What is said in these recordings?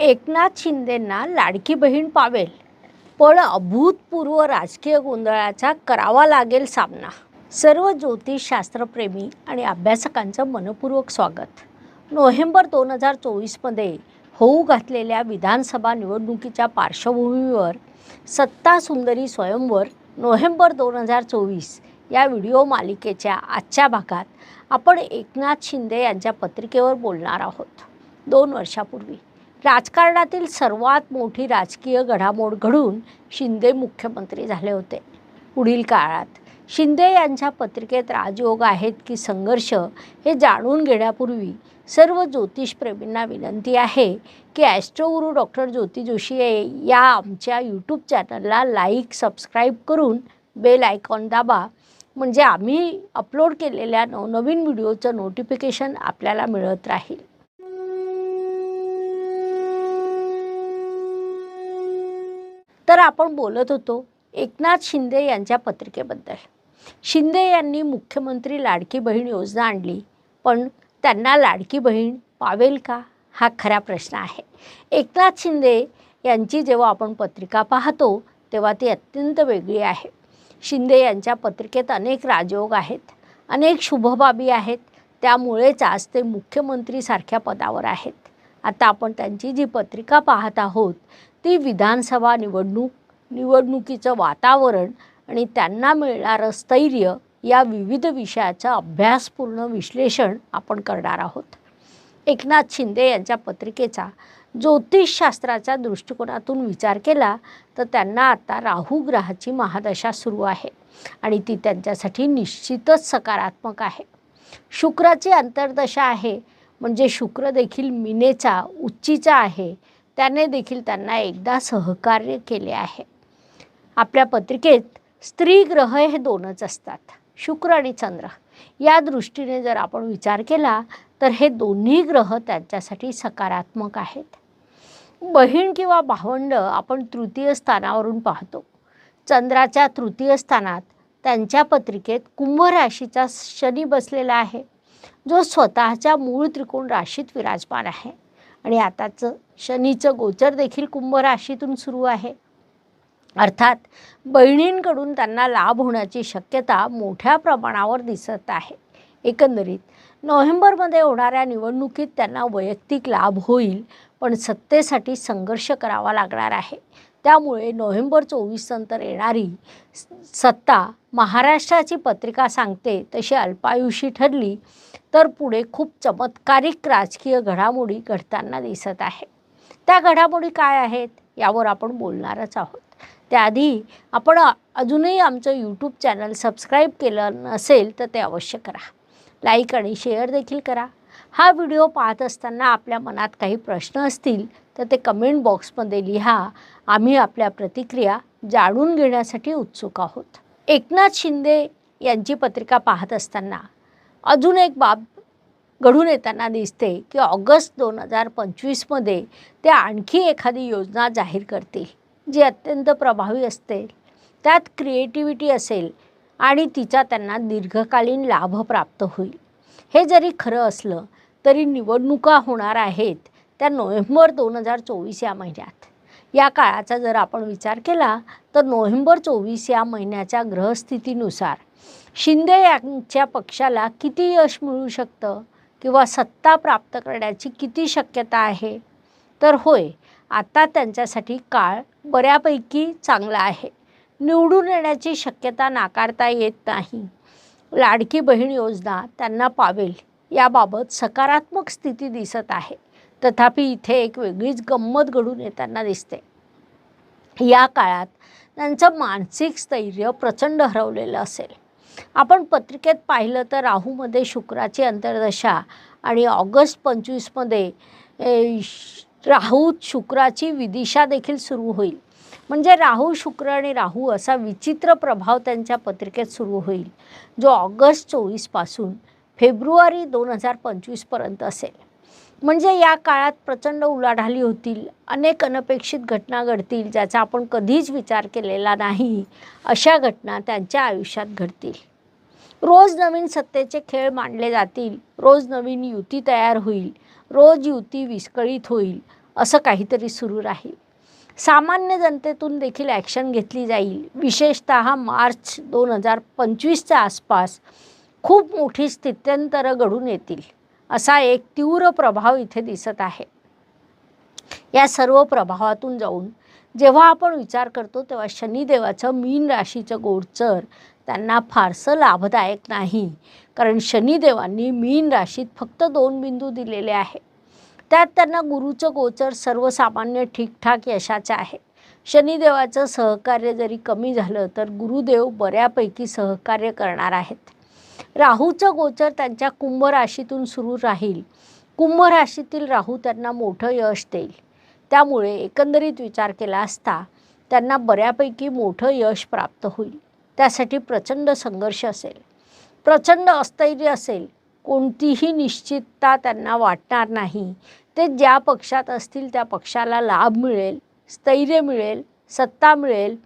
एकनाथ शिंदेंना लाडकी बहीण पावेल. पण अभूतपूर्व राजकीय गोंधळाचा करावा लागेल सामना. सर्व ज्योतिषशास्त्रप्रेमी आणि अभ्यासकांचं मनपूर्वक स्वागत. नोव्हेंबर दोन हजार चोवीसमध्ये होऊ घातलेल्या विधानसभा निवडणुकीच्या पार्श्वभूमीवर सत्ता सुंदरी स्वयंवर नोव्हेंबर दोन हजार चोवीस या व्हिडिओ मालिकेच्या आजच्या भागात आपण एकनाथ शिंदे यांच्या पत्रिकेवर बोलणार आहोत. दोन वर्षापूर्वी. राजकारणातील सर्वात मोठी राजकीय घडामोड घडून शिंदे मुख्यमंत्री झाले होते. पुढील काळात शिंदे यांच्या पत्रिकेत राजयोग आहेत की संघर्ष हे जाणून घेण्यापूर्वी सर्व ज्योतिषप्रेमींना विनंती आहे की ॲस्ट्रोगुरू डॉक्टर ज्योती जोशी या आमच्या यूट्यूब चॅनलला लाईक सबस्क्राईब करून बेल आयकॉन दाबा. म्हणजे आम्ही अपलोड केलेल्या नवनवीन व्हिडिओचं नोटिफिकेशन आपल्याला मिळत राहील. तर आपण बोलत होतो एकनाथ शिंदे यांच्या पत्रिकेबद्दल. शिंदे यांनी मुख्यमंत्री लाडकी बहीण योजना आणली पण त्यांना लाडकी बहीण पावेल का? हा खरा प्रश्न आहे. एकनाथ शिंदे यांची जेव्हा आपण पत्रिका पाहतो तेव्हा ती अत्यंत वेगळी आहे. शिंदे यांच्या पत्रिकेत अनेक राजयोग आहेत अनेक शुभबाबी आहेत त्यामुळेच आज ते मुख्यमंत्रीसारख्या पदावर आहेत. आता आपण त्यांची जी पत्रिका पाहत आहोत ती विधानसभा निवडणूक निवडणुकीचं वातावरण आणि त्यांना मिळणारं स्थैर्य या विविध विषयाचं अभ्यासपूर्ण विश्लेषण आपण करणार आहोत. एकनाथ शिंदे यांच्या पत्रिकेचा ज्योतिषशास्त्राच्या दृष्टिकोनातून विचार केला तर त्यांना आता राहू ग्रहाची महादशा सुरू आहे आणि ती त्यांच्यासाठी निश्चितच सकारात्मक आहे. शुक्राची अंतर्दशा आहे म्हणजे शुक्र देखील मिनेचा उच्चीचा आहे. त्याने देखील त्यांना एकदा सहकार्य केले आहे. आपल्या पत्रिकेत स्त्री ग्रह हे दोनच असतात शुक्र आणि चंद्र. या दृष्टीने जर आपण विचार केला तर हे दोन्ही ग्रह त्यांच्यासाठी सकारात्मक आहेत. बहीण किंवा भावंड आपण तृतीय स्थानावरून पाहतो. चंद्राच्या तृतीय स्थानात त्यांच्या पत्रिकेत कुंभ राशीचा शनी बसलेला आहे जो स्वतःच्या मूळ त्रिकोण राशीत विराजमान आहे. आणि आताचं शनीचं गोचर देखील कुंभ राशीतून सुरू आहे. अर्थात बहिणींकडून त्यांना लाभ होण्याची शक्यता मोठ्या प्रमाणावर दिसत आहे. एकंदरीत नोव्हेंबरमध्ये होणाऱ्या निवडणुकीत त्यांना वैयक्तिक लाभ होईल पण सत्तेसाठी संघर्ष करावा लागणार आहे. त्यामुळे नोव्हेंबर चोवीस नंतर येणारी स- सत्ता महाराष्ट्राची पत्रिका सांगते तशी अल्पायुषी ठरली तर पुढे खूप चमत्कारिक राजकीय घडामोडी घडताना दिसत आहे. त्या घडामोडी काय आहेत यावर आपण बोलणारच आहोत. त्याआधी आपण अजूनही आमचं यूट्यूब चॅनल सबस्क्राईब केलं नसेल तर ते अवश्य करा. लाईक आणि शेअर देखील करा. हा व्हिडिओ पाहत असताना आपल्या मनात काही प्रश्न असतील तर ते कमेंट बॉक्समध्ये लिहा. आम्ही आपल्या प्रतिक्रिया जाणून घेण्यासाठी उत्सुक आहोत. एकनाथ शिंदे यांची पत्रिका पाहत असताना अजून एक बाब घडून येताना दिसते की ऑगस्ट दोन हजार पंचवीसमध्ये ते आणखी एखादी योजना जाहीर करतील जी अत्यंत प्रभावी असते. त्यात क्रिएटिव्हिटी असेल आणि तिचा त्यांना दीर्घकालीन लाभ प्राप्त होईल. हे जरी खरं असलं तरी निवडणुका होणार आहेत त्या नोव्हेंबर दोन हजार चोवीस या महिन्यात. या काळाचा जर आपण विचार केला तर नोव्हेंबर चोवीस या महिन्याच्या ग्रहस्थितीनुसार शिंदे यांच्या पक्षाला किती यश मिळू शकतं? किंवा सत्ता प्राप्त करण्याची किती शक्यता आहे? तर होय आता त्यांच्यासाठी काळ बऱ्यापैकी चांगला आहे. निवडून येण्याची शक्यता नाकारता येत नाही. लाडकी बहीण योजना त्यांना पावेल याबाबत सकारात्मक स्थिती दिसत आहे. तथापि इथे एक वेगळीच गंमत घडून येताना दिसते. या काळात त्यांचं मानसिक स्थैर्य प्रचंड हरवलेलं असेल. आपण पत्रिकेत पाहिलं तर राहूमध्ये शुक्राची अंतर्दशा आणि ऑगस्ट पंचवीसमध्ये श- राहू शुक्राची विदिशा देखील सुरू होईल. म्हणजे राहू शुक्र आणि राहू असा विचित्र प्रभाव त्यांच्या पत्रिकेत सुरू होईल जो ऑगस्ट चोवीसपासून फेब्रुवारी दोन हजार पंचवीसपर्यंत असेल. म्हणजे या काळात प्रचंड उलाढाली होतील अनेक अनपेक्षित घटना घडतील ज्याचा आपण कधीच विचार केलेला नाही अशा घटना त्यांच्या आयुष्यात घडतील. रोज नवीन सत्तेचे खेळ मांडले जातील रोज नवीन युती तयार होईल रोज युती विस्कळीत होईल असं काहीतरी सुरू राहील. सामान्य जनतेतून देखील ॲक्शन घेतली जाईल. विशेषत मार्च दोन हजार पंचवीसच्या आसपास खूप मोठी स्थित्यंतरं घडून येतील. असा एक तीव्र प्रभाव इथे दिसत आहे. या सर्व प्रभावातून जाऊन जेव्हा आपण विचार करतो तेव्हा शनिदेवाचं मीन राशीचं गोचर त्यांना फारसं लाभदायक नाही. कारण शनिदेवांनी मीन राशीत फक्त दोन बिंदू दिलेले आहे त्यात त्यांना गुरुचं गोचर सर्वसामान्य ठीकठाक यशाचं आहे. शनिदेवाचं सहकार्य जरी कमी झालं तर गुरुदेव बऱ्यापैकी सहकार्य करणार आहेत. राहूचं गोचर त्यांच्या कुंभ राशीतून सुरू राहील. कुंभ राशीतील राहू त्यांना मोठं यश देईल. त्यामुळे एकंदरीत विचार केला असता त्यांना बऱ्यापैकी मोठं यश प्राप्त होईल. त्यासाठी प्रचंड संघर्ष असेल. प्रचंड अस्थैर्य असेल. कोणतीही निश्चितता त्यांना वाटणार नाही. ते ज्या पक्षात असतील त्या पक्षाला लाभ मिळेल स्थैर्य मिळेल सत्ता मिळेल.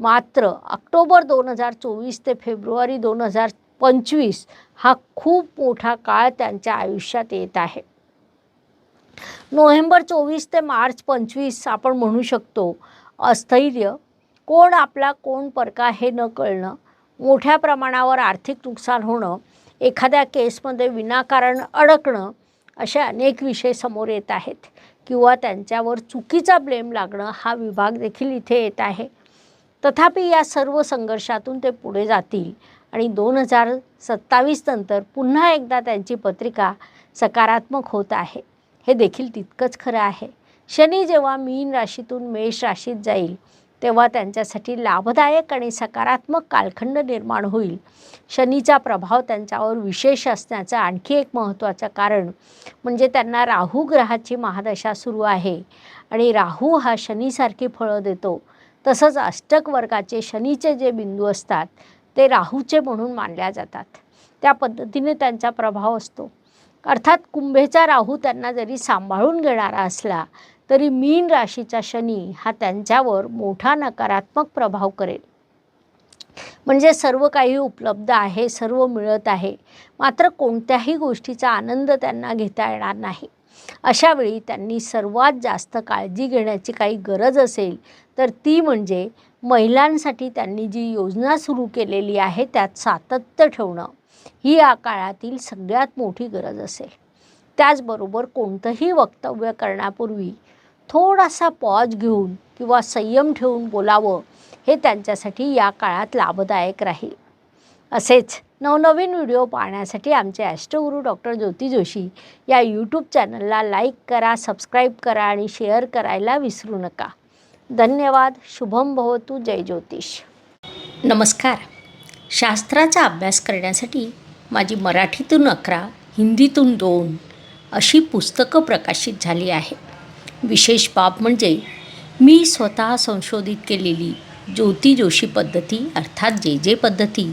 मात्र ऑक्टोबर दोन हजार चोवीस ते फेब्रुवारी दोन हजार पंचवीस हा खूप मोठा काळ त्यांच्या आयुष्यात येत आहे. नोव्हेंबर चोवीस ते मार्च पंचवीस आपण म्हणू शकतो अस्थैर्य कोण आपला कोण परका हे न कळणं मोठ्या प्रमाणावर आर्थिक नुकसान होणं एखाद्या केसमध्ये विनाकारण अडकणं असे अनेक विषय समोर येत आहेत. किंवा त्यांच्यावर चुकीचा ब्लेम लागणं हा विभाग देखील इथे येत आहे. तथापि या सर्व संघर्षातून ते पुढे जातील. आणि दोन हजार सत्तावीस नंतर पुन्हा एकदा त्यांची पत्रिका सकारात्मक होत आहे. हे देखील तितकंच खरं आहे. शनी जेव्हा मीन राशीतून मेष राशीत जाईल तेव्हा त्यांच्यासाठी लाभदायक आणि सकारात्मक कालखंड निर्माण होईल. शनीचा प्रभाव त्यांच्यावर विशेष असण्याचं आणखी एक महत्त्वाचं कारण म्हणजे त्यांना राहू ग्रहाची महादशा सुरू आहे आणि राहू हा शनीसारखी फळं देतो. तसंच अष्टक वर्गाचे शनीचे जे बिंदू असतात ते राहूचे म्हणून मानल्या जातात. त्या पद्धतीने त्यांचा प्रभाव असतो. अर्थात कुंभेचा राहू त्यांना जरी सांभाळून घेणारा असला तरी मीन राशीचा शनी हा त्यांच्यावर मोठा नकारात्मक प्रभाव करेल. म्हणजे सर्व काही उपलब्ध आहे सर्व मिळत आहे. मात्र कोणत्याही गोष्टीचा आनंद त्यांना घेता येणार नाही. अशावेळी त्यांनी सर्वात जास्त काळजी घेण्याची काही गरज असेल तर ती म्हणजे महिलांसाठी त्यांनी जी योजना सुरू केलेली आहे त्यात सातत्य ठेवणं. ही या काळातील सगळ्यात मोठी गरज असेल. त्याचबरोबर कोणतंही वक्तव्य करण्यापूर्वी थोडासा पॉज घेऊन किंवा संयम ठेवून बोलावं हे त्यांच्यासाठी या काळात लाभदायक राहील. असेच नवनवीन व्हिडिओ पाहण्यासाठी आमचे ॲस्ट्रोगुरू डॉक्टर ज्योती जोशी या यूट्यूब चॅनलला लाईक करा सबस्क्राईब करा आणि शेअर करायला विसरू नका. धन्यवाद. शुभम भवतु. जय ज्योतिष. नमस्कार. शास्त्राचा अभ्यास करण्यासाठी माझी मराठीतून अकरा हिंदीतून दोन अशी पुस्तकं प्रकाशित झाली आहे विशेष बाब म्हणजे मी स्वतः संशोधित केलेली ज्योती जोशी पद्धती अर्थात जे जे पद्धती